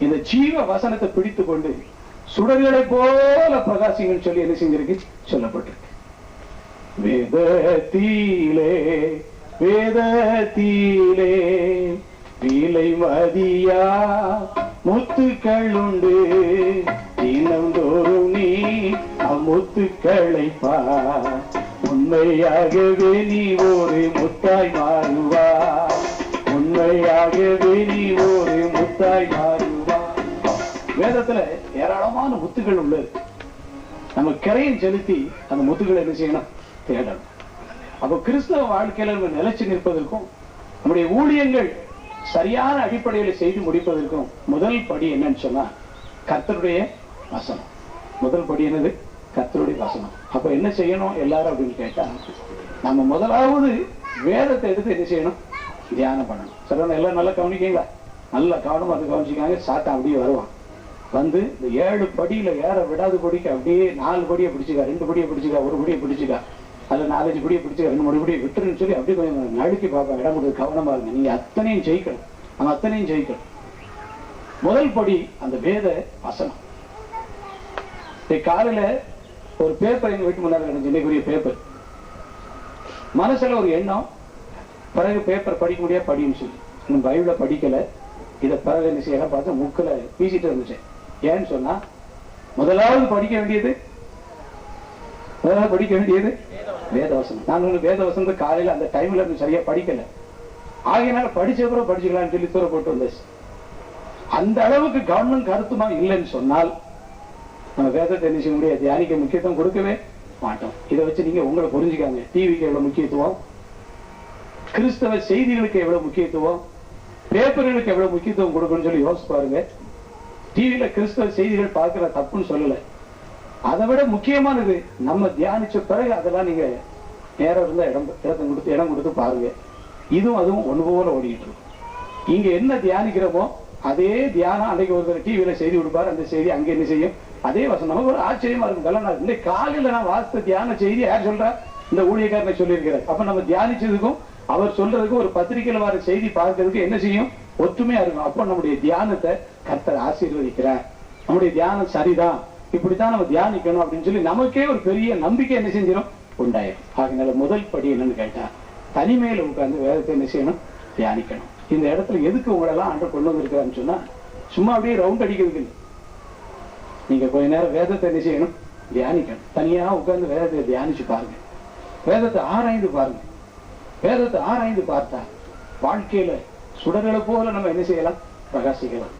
இந்த ஜீவ வசனத்தை பிடித்து கொண்டு சுடர்களை போல பிரகாசிங்கள் சொல்லி என்ன செஞ்சிருக்கு? சொல்லப்பட்டிருக்கு. வேதத்திலே வேதத்திலே விலை மதியா முத்துக்கள் உண்டு. தினந்தோறும் நீ அம்முத்துக்களை பார் உண்மையாகவே நீ ஒரு முத்தாய் மாறுவா உண்மையாகவே நீ ஒரு முத்தாய் மாறு ஏராளமான முத்துகள் உள்ளது நம்ம கரையை செலுத்தி அந்த முத்துகளை என்ன செய்யணும்? தேடணும். அப்போ கிறிஸ்தவ வாழ்க்கையில நம்ம நிலைச்சு நிற்பதற்கும் நம்முடைய ஊழியங்கள் சரியான அடிப்படையில செய்து முடிப்பதற்கும் முதல் படி என்னன்னு சொன்னா கர்த்தருடைய வசனம். முதல் படி என்னது? கர்த்தருடைய வசனம். அப்ப என்ன செய்யணும் எல்லாரும் அப்படின்னு கேட்டா நம்ம முதலாவது வேதத்தை எடுத்து என்ன செய்யணும்? தியானம் பண்ணணும். சரி எல்லாம் நல்லா கவனிக்கீங்களா? நல்லா கவனமா அது கவனிச்சுக்காங்க சாத்தா அப்படியே வருவான். வந்து இந்த ஏழு படியில ஏற விடாது படிக்கு அப்படியே நாலு படியை பிடிச்சிக்கா ரெண்டு படியை பிடிச்சிக்கா ஒரு படியை பிடிச்சிக்கா அதுல நாலஞ்சு படியை பிடிச்சிக்கா ரெண்டு மூணு படியை விட்டுருன்னு சொல்லி அப்படியே கொஞ்சம் நழுக்கி பார்ப்பேன் இடம் கொடுத்து கவனமா இருங்க. நீங்க அத்தனையும் ஜெயிக்கணும். நம்ம அத்தனையும் ஜெயிக்கணும். முதல் படி அந்த வேத வசனம். காலையில ஒரு பேப்பர் எங்க வீட்டு முன்னாடி இன்னைக்குரிய பேப்பர் மனசுல ஒரு எண்ணம். பிறகு பேப்பர் படிக்க முடியா படின்னு சொல்லி. இன்னும் பைபிள படிக்கல. இதை பிறகு என்ன செய்யலாம் பார்த்து முக்கில் வீசிட்டு இருந்துச்சேன் ஏன்னு சொன்னா முதலாவது படிக்க வேண்டியது? முதலாவது படிக்க வேண்டியது? வேதவசனம். நான் ஒண்ணு வேதவசனத்தை காலையில அந்த டைம்ல இருந்து சரியா படிக்கல. ஆகையினால படிச்ச அப்புறம் படிச்சுக்கலாம்னு சொல்லி தூர போட்டு வந்தாச்சு. அந்த அளவுக்கு கவர்மெண்ட் கருத்துமா இல்லைன்னு சொன்னால் நம்ம வேதத்தை என்ன செய்ய முடியாது? தியானிக்க முக்கியத்துவம் கொடுக்கவே மாட்டோம். இதை வச்சு நீங்க உங்களை புரிஞ்சுக்காங்க. டிவிக்கு எவ்வளவு முக்கியத்துவம்? கிறிஸ்தவ செய்திகளுக்கு எவ்வளவு முக்கியத்துவம்? பேப்பர்களுக்கு எவ்வளவு முக்கியத்துவம் கொடுக்கணும்னு சொல்லி யோசிச்சு பாருங்க. டிவியில கிறிஸ்தவ செய்திகள் பார்க்கிற தப்புன்னு சொல்லல. அதை விட முக்கியமானது நம்ம தியானிச்ச பிறகு அதெல்லாம் நீங்க நேரம் இருந்தா இடம் இடத்தை கொடுத்து இடம் கொடுத்து பாருங்க. இதுவும் அதுவும் ஒன்று போல ஓடிட்டு இருக்கும் இங்க என்ன தியானிக்கிறோமோ அதே தியானம் அன்னைக்கு ஒருத்தர் டிவியில செய்தி கொடுப்பாரு அந்த செய்தி அங்க என்ன செய்யும்? அதே வசம் நமக்கு ஒரு ஆச்சரியமா இருக்கும். கல்ல இந்த காலையில நான் வாசித்த தியான செய்தி யார் சொல்றா? இந்த ஊழியக்காரனை சொல்லியிருக்கிறார். அப்ப நம்ம தியானிச்சதுக்கும் அவர் சொல்றதுக்கு ஒரு பத்திரிகையில வர செய்தி பார்க்கறதுக்கு என்ன செய்யும்? ஒற்றுமையா இருக்கும் அப்போ நம்முடைய தியானத்தை கர்த்தர் ஆசீர்வதிக்கிறார். நம்முடைய தியானம் சரிதான். இப்படித்தான் நம்ம தியானிக்கணும் அப்படின்னு சொல்லி நமக்கே ஒரு பெரிய நம்பிக்கை என்ன செஞ்சிடும் உண்டாயிரும். ஆகினால முதல் படி என்னன்னு கேட்டா தனிமையில உட்கார்ந்து வேதத்தை என்ன செய்யணும்? தியானிக்கணும். இந்த இடத்துல எதுக்கு உங்களெல்லாம் ஆண்டு கொண்டு வந்திருக்கிறான்னு சொன்னா சும்மா அப்படியே ரவுண்ட் அடிக்கிறதுக்கு நீங்க கொஞ்ச நேரம் வேதத்தை என்ன செய்யணும்? தியானிக்கணும். தனியா உட்கார்ந்து வேதத்தை தியானிச்சு பாருங்க. வேதத்தை ஆராய்ந்து பாருங்க. வேதத்தை ஆராய்ந்து பார்த்தா வாழ்க்கையில சுடர்களை போல நம்ம என்ன செய்யலாம்? பிரகாசிக்கலாம்.